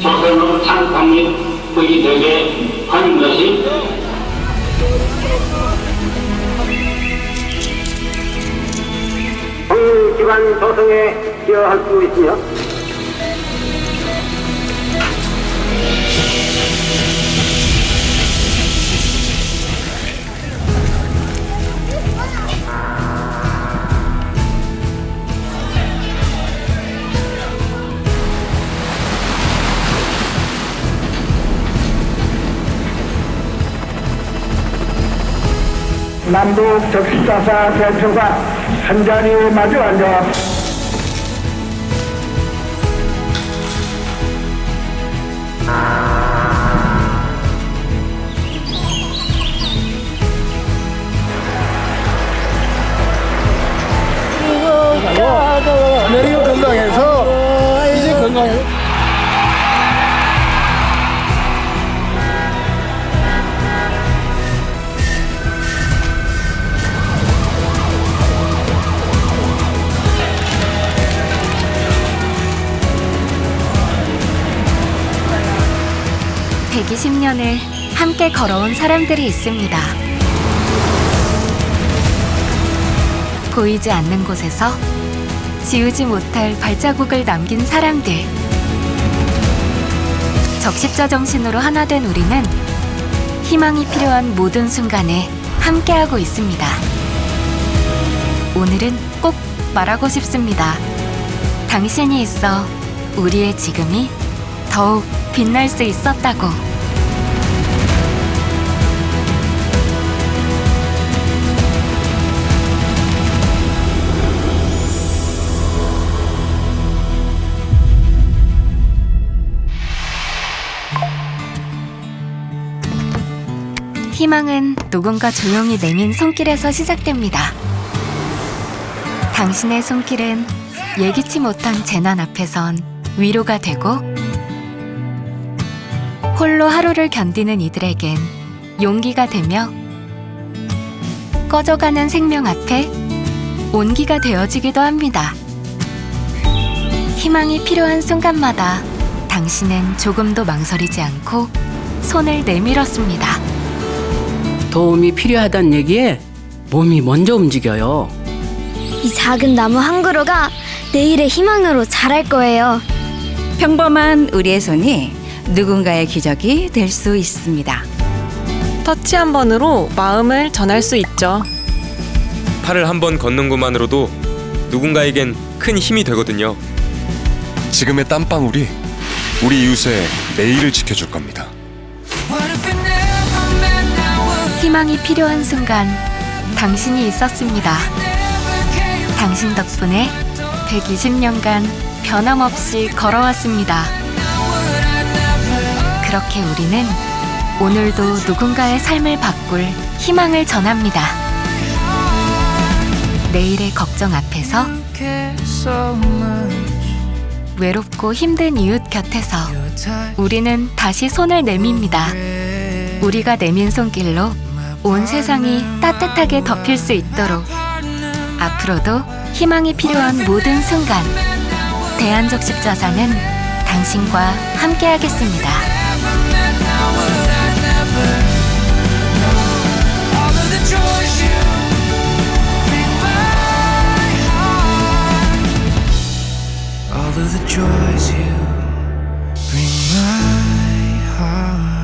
조선로 창강 및 의기 되게 한 것이 그 기반 조성에 기여할 수 있으며 남북 적십자사 대표가 한 자리에 마주 앉아 120년을 함께 걸어온 사람들이 있습니다. 보이지 않는 곳에서 지우지 못할 발자국을 남긴 사람들. 적십자 정신으로 하나 된 우리는 희망이 필요한 모든 순간에 함께하고 있습니다. 오늘은 꼭 말하고 싶습니다. 당신이 있어 우리의 지금이 더욱 빛날 수 있었다고. 희망은 누군가 조용히 내민 손길에서 시작됩니다. 당신의 손길은 예기치 못한 재난 앞에선 위로가 되고 홀로 하루를 견디는 이들에겐 용기가 되며 꺼져가는 생명 앞에 온기가 되어지기도 합니다. 희망이 필요한 순간마다 당신은 조금도 망설이지 않고 손을 내밀었습니다. 도움이 필요하단 얘기에 몸이 먼저 움직여요. 이 작은 나무 한 그루가 내일의 희망으로 자랄 거예요. 평범한 우리의 손이 누군가의 기적이 될 수 있습니다. 터치 한 번으로 마음을 전할 수 있죠. 팔을 한 번 걷는 것만으로도 누군가에겐 큰 힘이 되거든요. 지금의 땀방울이 우리 이웃의 내일을 지켜줄 겁니다. 희망이 필요한 순간 당신이 있었습니다. 당신 덕분에 120년간 변함없이 걸어왔습니다. 그렇게 우리는 오늘도 누군가의 삶을 바꿀 희망을 전합니다. 내일의 걱정 앞에서 외롭고 힘든 이웃 곁에서 우리는 다시 손을 내밉니다. 우리가 내민 손길로 온 세상이 따뜻하게 덮일 수 있도록 앞으로도 희망이 필요한 모든 순간 대한적십자사는 당신과 함께하겠습니다. All of the joys you bring my heart